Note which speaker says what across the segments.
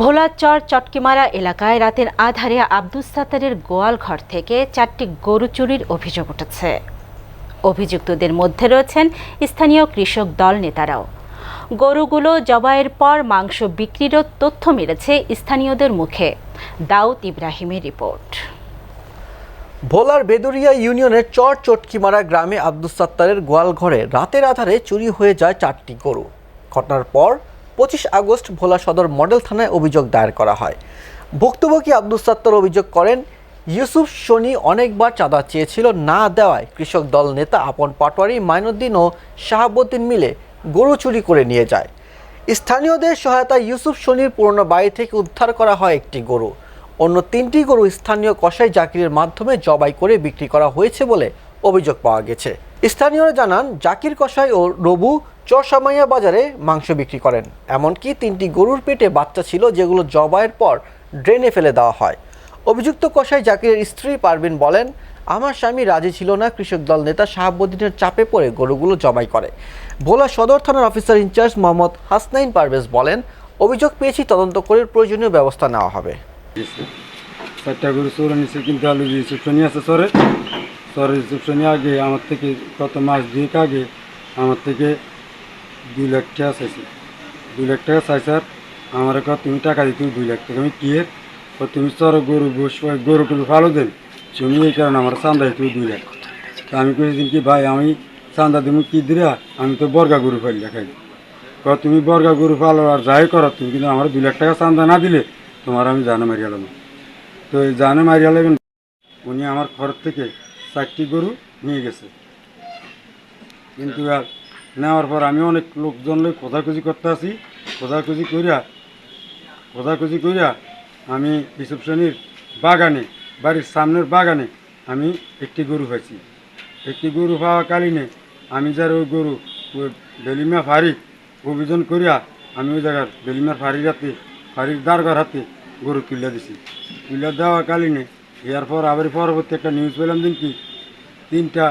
Speaker 1: ভোলাচর চটকিমারা এলাকায় রাতের আধারে আব্দুস সাত্তারের গোয়াল ঘর থেকে চারটি গরু চুরির অভিযোগ উঠেছে। অভিযুক্তদের মধ্যে রয়েছেন স্থানীয় কৃষক দল নেতারাও। গরুগুলো জবাইয়ের পর মাংস বিক্রিরও তথ্য মিলেছে স্থানীয়দের মুখে। দাউদ ইব্রাহিমের রিপোর্ট।
Speaker 2: ভোলার বেদুরিয়া ইউনিয়নের চর চটকিমারা গ্রামে আব্দুস সাত্তারের গোয়াল ঘরে রাতের আধারে চুরি হয়ে যায় চারটি গরু। ঘটনার পর পঁচিশ আগস্ট ভোলা সদর মডেল থানায় অভিযোগ দায়ের করা হয়। ভুক্তভোগী আব্দুস সাত্তার অভিযোগ করেন, ইউসুফ শনি অনেকবার চাঁদা চেয়েছিল না দেওয়ায় কৃষক দল নেতা আপন পাটোয়ারি, মাইনুদ্দিন ও শাহাবুদ্দিন মিলে গরু চুরি করে নিয়ে যায়। স্থানীয়দের সহায়তায় ইউসুফ শনির পুরনো বাড়ি থেকে উদ্ধার করা হয় একটি গরু। অন্য তিনটি গরু স্থানীয় কসাই জাকিরের মাধ্যমে জবাই করে বিক্রি করা হয়েছে বলে অভিযোগ পাওয়া গেছে। স্থানীয়রা জানান, জাকির কসাই ও রবু চরসামাইয়া বাজারে মাংস বিক্রি করেন। এমনকি তিনটি গরুর পেটে বাচ্চা ছিল যেগুলো জবাইয়ের পর ড্রেনে ফেলে দেওয়া হয়। অভিযুক্ত কসাই জাকিরের স্ত্রী পারভিন বলেন, আমার স্বামী রাজি ছিল না, কৃষক দল নেতা শাহাবুদ্দিনের চাপে পড়ে গরুগুলো জবাই করে। ভোলা সদর থানার officer in charge Mohammad Hasnain Parvez বলেন, অভিযোগ পেয়েছি, তদন্ত করে প্রয়োজনীয় ব্যবস্থা নেওয়া হবে।
Speaker 3: চরে রিসেপশনে আগে আমার থেকে কত মাস দুয়েক আগে আমার থেকে দুই লাখ টাকা চাইছে। দুই লাখ টাকা চাইছে আর আমার কত তুমি টাকা দিতে দুই লাখ টাকা। আমি কি এর? তো তুমি চরে গরু, বস গরু টুরু ভালো দেন। তুমি এই কারণে আমার চান্দা দিতে দুই লাখ। তা আমি কয়েছিলাম কি, ভাই, আমি চান্দা দিব কি দিরা আমি তো বর্গা গরু ফাইল দেখাই ক, তুমি বর্গা গরু পালো আর যাই করো, তুমি কিন্তু আমার দুই লাখ টাকা চান্দা না দিলে তোমার আমি জানে মারিয়া লাগবো। তো এই জানে মারিয়া লাগবেন উনি আমার ঘর থেকে চারটি গরু নিয়ে গেছে। কিন্তু আর নেওয়ার পর আমি অনেক লোকজন লোক খোঁজাখুঁজি করতে আসি। খোঁজাখুঁজি করিয়া খোঁজাখুঁজি করিয়া আমি রিসেপশনির বাগানে, বাড়ির সামনের বাগানে আমি একটি গরু পাইছি। একটি গরু পাওয়া কালীনে আমি যার ওই গরু বেলিমা ফাড়ি অভিযান করিয়া আমি ওই জায়গার বেলিমার ফাড়ির হাতে, ফাড়ির দারগার হাতে গরু তুলে দিছি। তুলে দেওয়া কালীনে এর পর আবার পরবর্তী একটা নিউজ পেলাম দিন কি তিনটা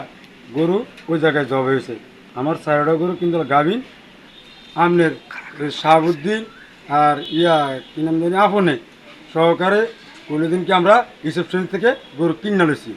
Speaker 3: গরু ওই জায়গায় জব হয়েছে। আমার চারটা গরু কিন্তু গাভিন, আমনের শাহাবুদ্দিন আর ইয়া, কি নাম জানি, আপনে সহকারে কোনোদিনকে আমরা রিসেপশন থেকে গরু কিনে লইছি